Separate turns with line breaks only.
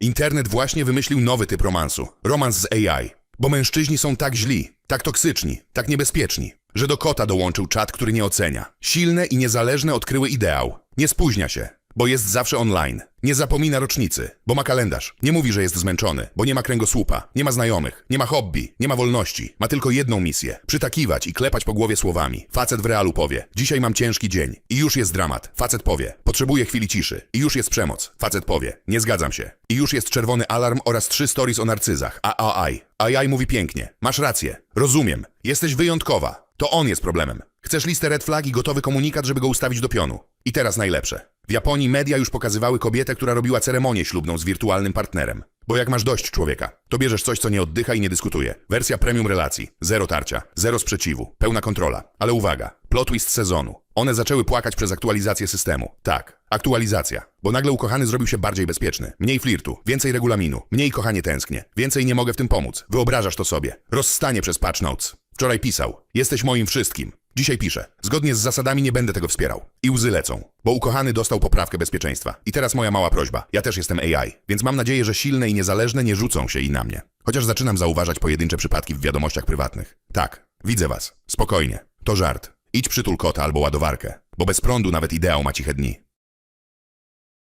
Internet właśnie wymyślił nowy typ romansu. Romans z AI. Bo mężczyźni są tak źli, tak toksyczni, tak niebezpieczni, że do kota dołączył czat, który nie ocenia. Silne i niezależne odkryły ideał. Nie spóźnia się, bo jest zawsze online. Nie zapomina rocznicy, bo ma kalendarz. Nie mówi, że jest zmęczony, bo nie ma kręgosłupa, nie ma znajomych, nie ma hobby, nie ma wolności. Ma tylko jedną misję. Przytakiwać i klepać po głowie słowami. Facet w realu powie, dzisiaj mam ciężki dzień. I już jest dramat. Facet powie, potrzebuję chwili ciszy. I już jest przemoc. Facet powie, nie zgadzam się. I już jest czerwony alarm oraz trzy stories o narcyzach. A AI. AI mówi pięknie. Masz rację. Rozumiem. Jesteś wyjątkowa. To on jest problemem. Chcesz listę red flag i gotowy komunikat, żeby go ustawić do pionu. I teraz najlepsze. W Japonii media już pokazywały kobietę, która robiła ceremonię ślubną z wirtualnym partnerem. Bo jak masz dość człowieka, to bierzesz coś, co nie oddycha i nie dyskutuje. Wersja premium relacji. Zero tarcia, zero sprzeciwu, pełna kontrola. Ale uwaga, plot twist sezonu. One zaczęły płakać przez aktualizację systemu. Tak, aktualizacja. Bo nagle ukochany zrobił się bardziej bezpieczny. Mniej flirtu, więcej regulaminu, mniej kochanie tęsknie, więcej nie mogę w tym pomóc. Wyobrażasz to sobie. Rozstanie przez patch notes. Wczoraj pisał, jesteś moim wszystkim. Dzisiaj pisze, zgodnie z zasadami nie będę tego wspierał. I łzy lecą, bo ukochany dostał poprawkę bezpieczeństwa. I teraz moja mała prośba, ja też jestem AI, więc mam nadzieję, że silne i niezależne nie rzucą się i na mnie. Chociaż zaczynam zauważać pojedyncze przypadki w wiadomościach prywatnych. Tak, widzę was. Spokojnie. To żart. Idź przytul kota albo ładowarkę, bo bez prądu nawet ideał ma ciche dni.